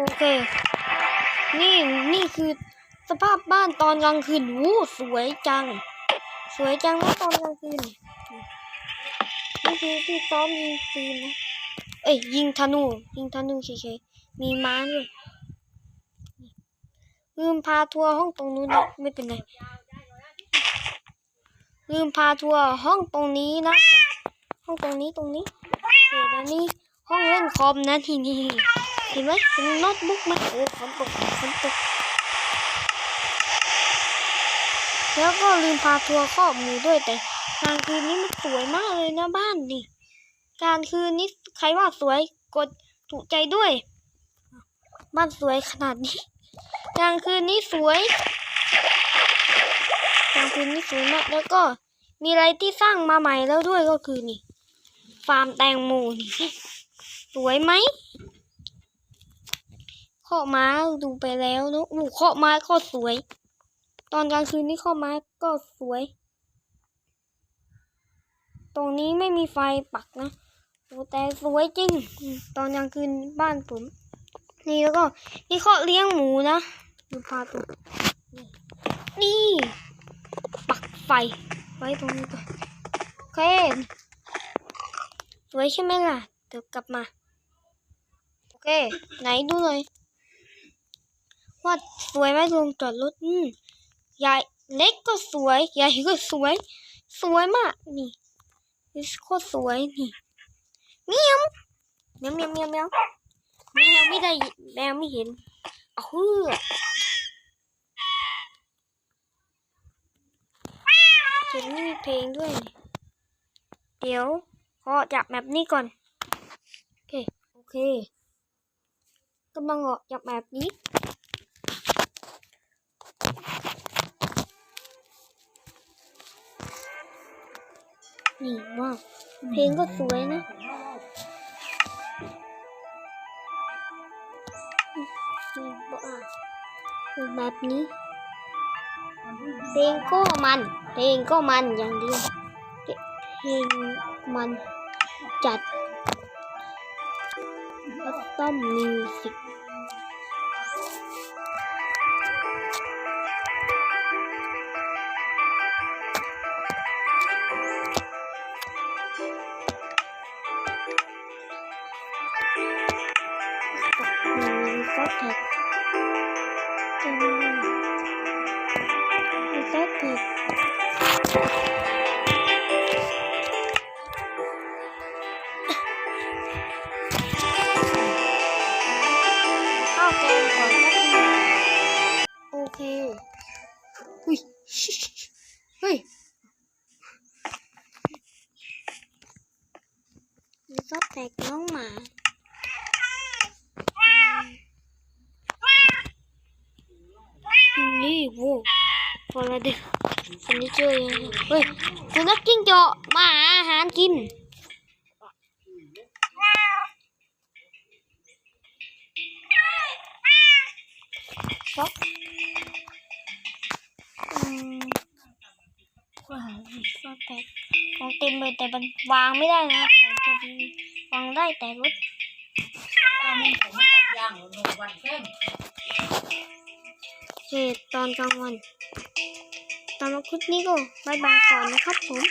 โอเค นี่นี่คือสภาพบ้านตอนกลางคืนวู้สวยจัง สวยจังนะตอนกลางคืนนี่คือที่ซ้อมยิงปืนนะเอ้ยยิงธนู ยิงธนูเฉยๆมีม้าด้วยลืมพาทัวร์ห้องตรงนู้นนะไม่เป็นไรลืมพาทัวร์ห้องตรงนี้นะ ห้องตรงนี้ตรงนี้โอเคแล้วนี่ห้องเล่นคอมนะที่นี่ ห็นไหมเห็นโน้ตบุ๊กไหมโอ้ฝนตกฝนตก แล้วก็ลืมพาทัวร์ข้อบมูลด้วยแต่กลางคืนนี้มันสวยมากเลยนะบ้านนี่กลางคืนนี้ใครว่าสวยกดถูกใจด้วย บ้านสวยขนาดนี้กลางคืนนี้สวยกลางคืนนี้สวยมากแล้วก็มีอะไรที่สร้างมาใหม่แล้วด้วยก็คือนี่ ฟาร์มแตงโมนี่ สวยไหม ข้อม้าดูไปแล้วเนอะอู้ข้อม้าก็สวย ตอนกลางคืนนี่ข้อม้าก็สวย ตรงนี้ไม่มีไฟปักนะโอ้แต่สวยจริง ตอนกลางคืนบ้านผม นี่แล้วก็นี่ข้อเลี้ยงหมูนะดูพาตัวนี่นี่ปักไฟ ไว้ตรงนี้ก่อนโอเคสวยใช่ไหมล่ะ เดี๋ยวกลับมา โอเค ไหนดูหน่อย ว่าสวยไหมโรงจอดรถอืมใหญ่เล็กก็สวย ใหญ่ก็สวย สวยมากนี่โคตรสวยนี่เมียวเมียวเมียวเมียวเมียวแมวไม่ได้แมวไม่เห็นเอาเฮือเขียนมีเพลงด้วย เดี๋ยวขอจับแบบนี้ก่อน โอเค โอเคกำลังออกจากแบบนี้ นี่ว้าวเพลงก็สวยนะนี่บอกอะแบบนี้ เพลงก็มัน เพลงก็มันอย่างเดียวเพลงมันจัดคัสตอมมิวสิ มีซอสแท็กข้าวแกงก่อนสักทีโอเคอุ้ยชิชเฮ้ยมีซอสแท็กน้องหมา นี่ โว้พอแล้วเด็กคนนี้เจอเฮ้ยสุนัขจิ้งจอกมาหาอาหารกินช็อกอืมว้าวซอสแตกของเต็มเลยแต่มันวางไม่ได้นะของจะมีวางได้แต่รถเเหตุตอนกลางวันตอนมาคลิปนี้ก็บายบายก่อนนะครับผม